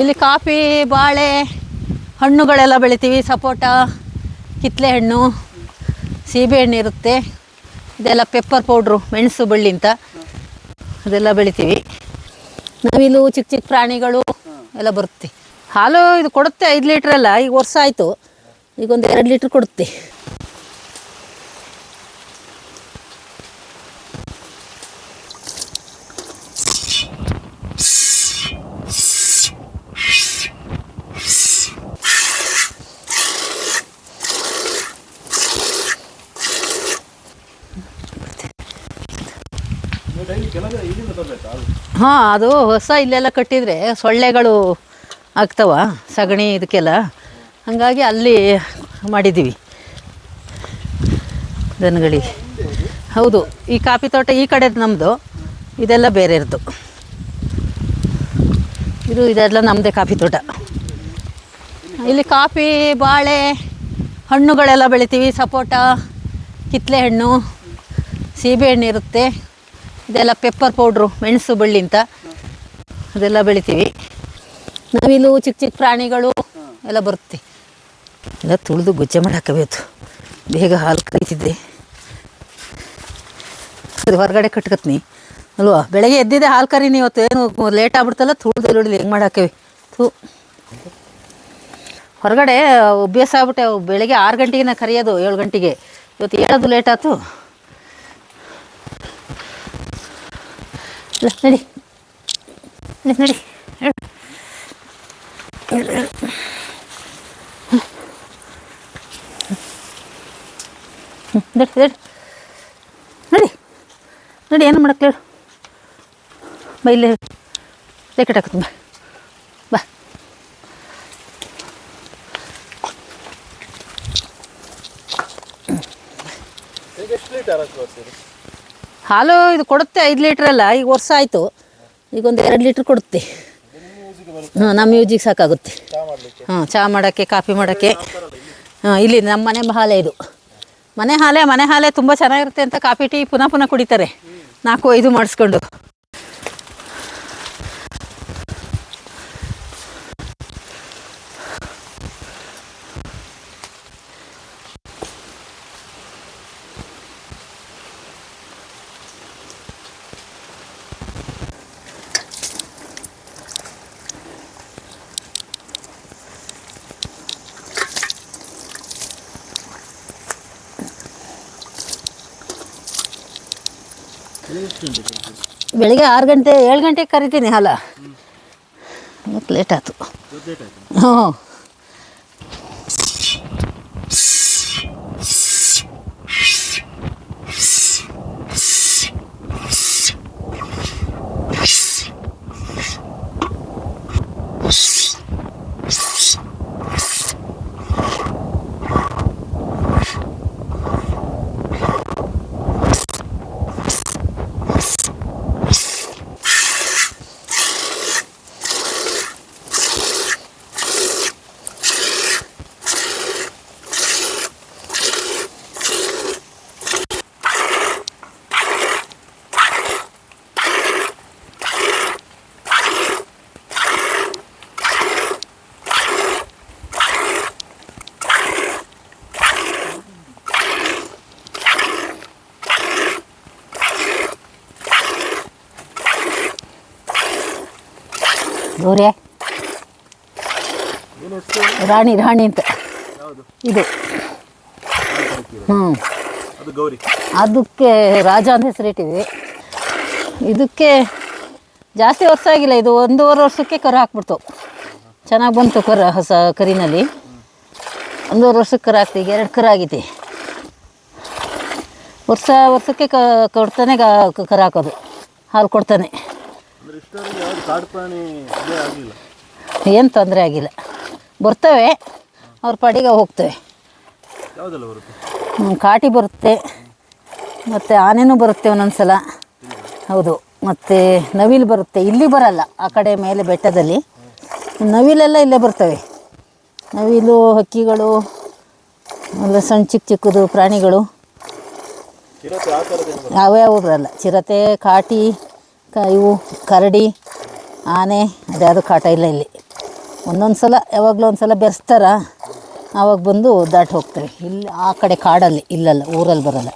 ಇಲ್ಲಿ ಕಾಫಿ, ಬಾಳೆ, ಹಣ್ಣುಗಳೆಲ್ಲ ಬೆಳಿತೀವಿ. ಸಪೋಟ ಕಿತ್ತಲೆ ಹಣ್ಣು, ಸೀಬೆ ಹಣ್ಣು ಇರುತ್ತೆ. ಇದೆಲ್ಲ ಪೆಪ್ಪರ್ ಪೌಡ್ರು ಮೆಣಸು, ಬಳ್ಳಿ ಅಂತ ಅದೆಲ್ಲ ಬೆಳಿತೀವಿ. ನವಿಲು ಚಿಕ್ಕ ಚಿಕ್ಕ ಪ್ರಾಣಿಗಳು ಎಲ್ಲ ಬರುತ್ತೆ. ಹಾಲು ಇದು ಕೊಡುತ್ತೆ ಐದು ಅಲ್ಲ, ಈಗ ವರ್ಷ ಆಯಿತು. ಈಗ ಒಂದು ಎರಡು ಲೀಟ್ರ್ ಕೊಡುತ್ತೆ. ಹಾಂ, ಅದು ಹೊಸ ಇಲ್ಲೆಲ್ಲ ಕಟ್ಟಿದರೆ ಸೊಳ್ಳೆಗಳು ಆಗ್ತವ, ಸಗಣಿ ಇದಕ್ಕೆಲ್ಲ. ಹಾಗಾಗಿ ಅಲ್ಲಿ ಮಾಡಿದ್ದೀವಿ. ದನಗಳಿಗೆ. ಹೌದು, ಈ ಕಾಫಿ ತೋಟ ಈ ಕಡೆದು ನಮ್ಮದು ಇದೆಲ್ಲ ಬೇರೆಯದ್ದು ಇದು ಇದೆಲ್ಲ ನಮ್ಮದೇ ಕಾಫಿ ತೋಟ. ಇಲ್ಲಿ ಕಾಫಿ, ಬಾಳೆ, ಹಣ್ಣುಗಳೆಲ್ಲ ಬೆಳಿತೀವಿ, ಸಪೋಟ ಕಿತ್ತಲೆ ಹಣ್ಣು, ಸೀಬೆ ಹಣ್ಣು ಇರುತ್ತೆ. ಇದೆಲ್ಲ ಪೆಪ್ಪರ್ ಪೌಡ್ರು, ಮೆಣಸು ಬಳ್ಳಿ ಅಂತ. ಅದೆಲ್ಲ ಬೆಳಿತೀವಿ. ನವಿಲು ಚಿಕ್ಕ ಚಿಕ್ಕ ಪ್ರಾಣಿಗಳು ಎಲ್ಲ ಬರುತ್ತೆ. ಎಲ್ಲ ತುಳಿದು ಗುಜ್ಜೆ ಮಾಡಾಕಬೇಕು ಬೇಗ ಹಾಲು ಕರಿತಿದ್ದೆ. ಅದು ಹೊರಗಡೆ ಕಟ್ಕತ್ನಿ. ಅಲ್ವಾ? ಬೆಳಗ್ಗೆ ಎದ್ದಿದ್ದೆ ಹಾಲು ಕರೀನಿ, ಇವತ್ತು ಏನು ಲೇಟ್ ಆಗ್ಬಿಡ್ತಲ್ಲ, ತುಳಿದು ಹಿಡಿದು ಹೆಂಗೆ ಮಾಡಿ ಥೂ. ಹೊರಗಡೆ ಅಭ್ಯಾಸ ಆಗ್ಬಿಟ್ಟೆ ಬೆಳಗ್ಗೆ ಆರು ಗಂಟೆಗೆ ನಾ ಕರೆಯೋದು, ಏಳು ಗಂಟೆಗೆ. ಇವತ್ತು ಹೇಳೋದು ಲೇಟ್ ಆಯ್ತು. ಇಲ್ಲ, ನಡಿ ನಡಿ, ನಡಿ ಹೇಳು. ಹೇಳು, ಹೇಳು. ಹ್ಮ್, ನಡಿ ನಡಿ ನಡಿ ನಡಿ ಏನು ಮಾಡಕ್ಕೆ ಹೇಳು ಬಾ ಇಲ್ಲೇ ಲೆಕ್ಕಟ್ ಹಾಕತ್ತೀನಿ ಬಾ ಬಾ ಈಗ ಎಷ್ಟು ಲೀಟರ್ ಹಾಕಿ ಬರ್ತೀರಿ ಹಾಲು ಇದು ಕೊಡುತ್ತೆ ಐದು ಅಲ್ಲ, ಈಗ ವರ್ಷ ಆಯಿತು. ಈಗ ಒಂದು ಎರಡು ಲೀಟ್ರ್ ಕೊಡುತ್ತೆ. ಹಾಂ, ನಮ್ಮ ಯೂಜಿಗೆ ಸಾಕಾಗುತ್ತೆ. ಹಾಂ ಚಹಾ ಮಾಡೋಕ್ಕೆ, ಕಾಫಿ ಮಾಡೋಕ್ಕೆ. ಹಾಂ, ಇಲ್ಲಿ ನಮ್ಮ ಮನೆ ಹಾಲೇ ಇದು. ಮನೆ ಹಾಲೇ ಮನೆ ಹಾಲೇ ತುಂಬ ಚೆನ್ನಾಗಿರುತ್ತೆ ಅಂತ ಕಾಫಿ ಟೀ ಪುನಃ ಪುನಃ ಕುಡಿತಾರೆ. ನಾಲ್ಕು, ಐದು ಮಾಡಿಸ್ಕೊಂಡು. ಬೆಳಿಗ್ಗೆ ಆರು ಗಂಟೆ ಏಳು ಗಂಟೆಗೆ ಕರಿತೀನಿ ಹಾಲ. ಮತ್ತು ಲೇಟ್ ಆಯ್ತು. ಲೇಟ್ ಆಯ್ತು. ಹ್ಞೂ ಗೌರಿ ರಾಣಿ ರಾಣಿ ಅಂತ. ಇದು. ಹ್ಞೂ ಅದಕ್ಕೆ ರಾಜ ಅಂತ ಹೆಸರಿಟ್ಟಿದೆ ಇದಕ್ಕೆ ಜಾಸ್ತಿ ವರ್ಷ ಆಗಿಲ್ಲ ಇದು ಒಂದೂವರೆ ವರ್ಷಕ್ಕೆ ಕರು ಹಾಕ್ಬಿಡ್ತು. ಚೆನ್ನಾಗಿ ಬಂತು ಕರ ಹೊಸ ಕರಿನಲ್ಲಿ. ಒಂದೂವರೆ ವರ್ಷಕ್ಕೆ ಕರು ಹಾಕ್ತೀವಿ ಎರಡು ಕರು ಆಗಿತಿ. ವರ್ಷ ವರ್ಷಕ್ಕೆ ಕೊಡ್ತಾನೆ ಕರು ಹಾಕೋದು. ಹಾಲು ಕೊಡ್ತಾನೆ. ಕಾಡು ಪ್ರಾಣಿ ಏನು ತೊಂದರೆ ಆಗಿಲ್ಲ. ಬರ್ತವೆ ಅವ್ರ ಪಾಡಿಗೆ ಹೋಗ್ತವೆ. ಯಾವುದೆಲ್ಲ ಬರುತ್ತೆ? ಕಾಟಿ ಬರುತ್ತೆ ಮತ್ತು ಆನೆನೂ ಬರುತ್ತೆ ಒಂದೊಂದು ಸಲ ಹೌದು ಮತ್ತು ನವಿಲು ಬರುತ್ತೆ ಇಲ್ಲಿ ಬರಲ್ಲ ಆ ಕಡೆ ಮೇಲೆ ಬೆಟ್ಟದಲ್ಲಿ. ನವಿಲೆಲ್ಲ ಇಲ್ಲೇ ಬರ್ತವೆ. ನವಿಲು ಹಕ್ಕಿಗಳು ಎಲ್ಲ ಸಣ್ಣ ಚಿಕ್ಕ ಚಿಕ್ಕದು ಪ್ರಾಣಿಗಳು. ಯಾವ್ಯಾವ ಬರಲ್ಲ. ಚಿರತೆ ಕಾಟಿ ಇವು ಕರಡಿ ಆನೆ ಅದ್ಯಾವುದು ಕಾಟ ಇಲ್ಲ ಇಲ್ಲಿ. ಒಂದೊಂದು ಸಲ ಯಾವಾಗಲೂ ಒಂದು ಸಲ ಬೆರೆಸ್ತಾರ ಆವಾಗ ಬಂದು ದಾಟಿ ಹೋಗ್ತವೆ ಇಲ್ಲಿ ಆ ಕಡೆ ಕಾಡಲ್ಲಿ ಇಲ್ಲಲ್ಲ ಊರಲ್ಲಿ ಬರಲ್ಲ.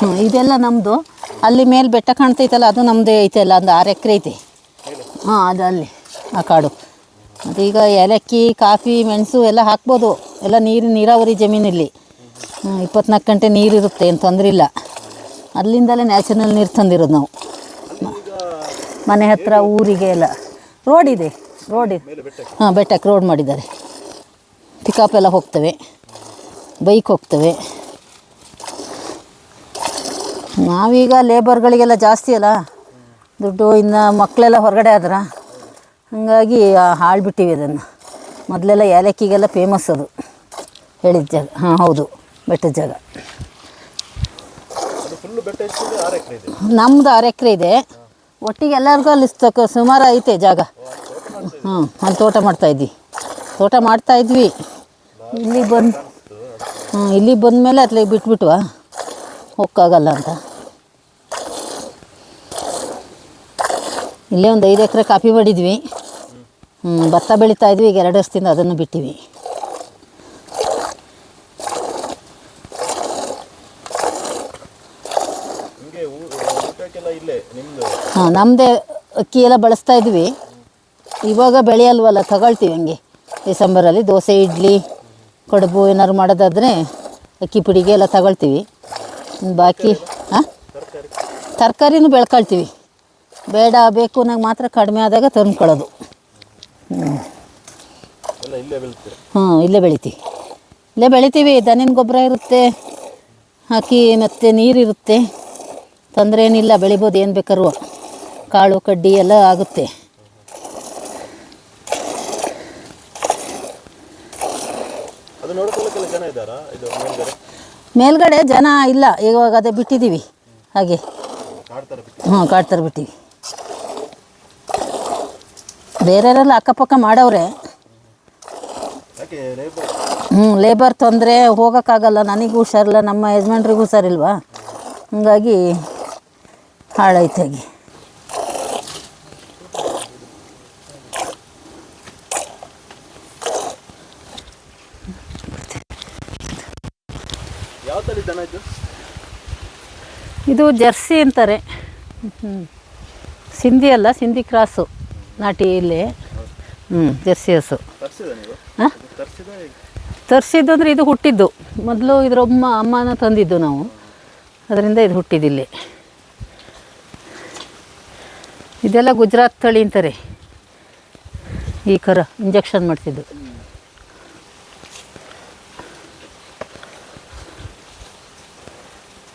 ಹ್ಞೂ ಇದೆಲ್ಲ ನಮ್ಮದು ಅಲ್ಲಿ ಮೇಲೆ ಬೆಟ್ಟ ಕಾಣ್ತೈತಲ್ಲ ಅದು ನಮ್ಮದೇ ಐತಲ್ಲ ಒಂದು ಆರು ಎಕರೆ ಐತೆ. ಹಾಂ ಅದು ಅಲ್ಲಿ ಆ ಕಾಡು. ಮತ್ತು ಈಗ ಏಲಕ್ಕಿ ಕಾಫಿ ಮೆಣಸು ಎಲ್ಲ ಹಾಕ್ಬೋದು. ಎಲ್ಲ ನೀರು ನೀರಾವರಿ ಜಮೀನಲ್ಲಿ. ಇಪ್ಪತ್ನಾಲ್ಕು ಗಂಟೆ ನೀರಿರುತ್ತೆ, ಏನು ತೊಂದರೆ ಇಲ್ಲ. ಅಲ್ಲಿಂದಲೇ ನ್ಯಾಚುರಲ್ ನೀರು ತಂದಿರೋದು ನಾವು. ಮನೆ ಹತ್ರ, ಊರಿಗೆ ಎಲ್ಲ. ರೋಡ್ ಇದೆ ರೋಡ್ ಹಾಂ, ಬೆಟ್ಟಕ್ಕೆ ರೋಡ್ ಮಾಡಿದ್ದಾರೆ. ಪಿಕಪ್ ಎಲ್ಲ ಹೋಗ್ತವೆ. ಬೈಕ್ ಹೋಗ್ತವೆ. ನಾವೀಗ ಲೇಬರ್ಗಳಿಗೆಲ್ಲ ಜಾಸ್ತಿ ಅಲ್ಲ. ದುಡ್ಡು, ಇನ್ನು ಮಕ್ಕಳೆಲ್ಲ ಹೊರಗಡೆ ಆದ್ರ. ಹಾಗಾಗಿ ಹಾಳ್ಬಿಟ್ಟಿವಿ ಅದನ್ನು. ಮೊದಲೆಲ್ಲ ಏಲಕ್ಕಿಗೆಲ್ಲ ಫೇಮಸ್ ಅದು. ಹೇಳಿದ ಜಾಗ. ಹಾಂ, ಹೌದು. ಬೆಟ್ಟದ ಜಾಗ. ನಮ್ದು ಆರು ಎಕರೆ ಇದೆ. ನಮ್ಮದು ಆರು ಎಕರೆ ಇದೆ. ಒಟ್ಟಿಗೆ ಎಲ್ಲರಿಗೂ ಅಲ್ಲಿ ಸುಮಾರು ಐತೆ ಜಾಗ. ಹ್ಞೂ ಅಲ್ಲಿ ತೋಟ ಮಾಡ್ತಾ ಇದ್ವಿ. ತೋಟ ಮಾಡ್ತಾ ಇದ್ವಿ. ಇಲ್ಲಿ ಬಂದು ಹ್ಞೂ ಇಲ್ಲಿ ಬಂದಮೇಲೆ ಅತ್ಲಾಗ ಬಿಟ್ಬಿಟ್ವಾ? ಹೋಗೋಕ್ಕಾಗಲ್ಲ ಅಂತ. ಇಲ್ಲೇ ಒಂದು ಐದು ಎಕರೆ ಕಾಫಿ ಮಾಡಿದ್ವಿ. ಹ್ಞೂ ಭತ್ತ ಬೆಳೀತಾ ಇದ್ವಿ. ಈಗ ಎರಡು ವರ್ಷದಿಂದ ಅದನ್ನು ಬಿಟ್ಟಿವಿ ನಿಮಗೆ ಊಟಕ್ಕೆಲ್ಲ ಇಲ್ಲೇ ನಿಮ್ಮದು ಹಾಂ ನಮ್ಮದೇ ಅಕ್ಕಿ ಎಲ್ಲ ಬಳಸ್ತಾ ಇದ್ವಿ. ಇವಾಗ ಬೆಳೆಯಲ್ವಲ್ಲ ತಗೊಳ್ತೀವಿ ಹಂಗೆ. ಡಿಸೆಂಬರಲ್ಲಿ ದೋಸೆ ಇಡ್ಲಿ ಕಡುಬು ಏನಾದ್ರು ಮಾಡೋದಾದರೆ ಅಕ್ಕಿ ಪುಡಿಗೆ ಎಲ್ಲ ತಗೊಳ್ತೀವಿ. ಬಾಕಿ ಹಾಂ? ತರಕಾರಿ. ತರಕಾರಿನೂ ಬೆಳ್ಕೊಳ್ತೀವಿ. ಬೇಡ ಬೇಕು ನಂಗೆ ಮಾತ್ರ ಕಡಿಮೆ ಆದಾಗ ತಂದ್ಕೊಳ್ಳೋದು. ಹ್ಞೂ ಹಾಂ ಇಲ್ಲೇ ಬೆಳಿತೀವಿ. ಇಲ್ಲೇ ಬೆಳಿತೀವಿ ದನಿನ ಗೊಬ್ಬರ ಇರುತ್ತೆ ಹಾಕಿ ಮತ್ತು ನೀರಿರುತ್ತೆ. ತೊಂದರೆ ಏನಿಲ್ಲ ಬೆಳಿಬೋದು ಏನು ಬೇಕಾದ್ರೂ. ಕಾಳು ಕಡ್ಡಿ ಎಲ್ಲ ಆಗುತ್ತೆ. ಮೇಲ್ಗಡೆ? ಜನ ಇಲ್ಲ ಇವಾಗ ಅದೇ ಬಿಟ್ಟಿದ್ದೀವಿ. ಹಾಗೆ. ಹ್ಞೂ ಕಾಡ್ತಾರೆ ಬಿಟ್ಟಿವಿ ಬೇರೆಯವರೆಲ್ಲ ಅಕ್ಕಪಕ್ಕ ಮಾಡವ್ರೆ. ಹ್ಞೂ ಲೇಬರ್ ತೊಂದರೆ ಹೋಗೋಕ್ಕಾಗಲ್ಲ ನನಗೂ ಹುಷಾರಿಲ್ಲ ನಮ್ಮ ಯಜಮಾನ್ರಿಗೂ ಹುಷಾರಿಲ್ವಾ? ಹಂಗಾಗಿ ದನ ಇದು? ಇದು ಜರ್ಸಿ ಅಂತಾರೆ. ಹ್ಞೂ ಸಿಂಧಿ ಅಲ್ಲ ಸಿಂಧಿ ಕ್ರಾಸು ನಾಟಿ ಇಲ್ಲಿ. ಹ್ಞೂ ಜರ್ಸಿ ಹಸು. ನೀವು? ಹಾಂ ತರಿಸಿದ ತರಿಸಿದ್ದು ಅಂದರೆ ಇದು ಹುಟ್ಟಿದ್ದು. ಮೊದಲು ಇದ್ರ ಅಮ್ಮ ಅಮ್ಮನ ತಂದಿದ್ದು ನಾವು. ಅದರಿಂದ ಇದು ಹುಟ್ಟಿದಿಲ್ಲಿ. ಇದೆಲ್ಲ ಗುಜರಾತ್ ತಳಿ ಅಂತಾರೆ. ಈ ಕರ ಇಂಜೆಕ್ಷನ್ ಮಾಡಿಸಿದ್ದು.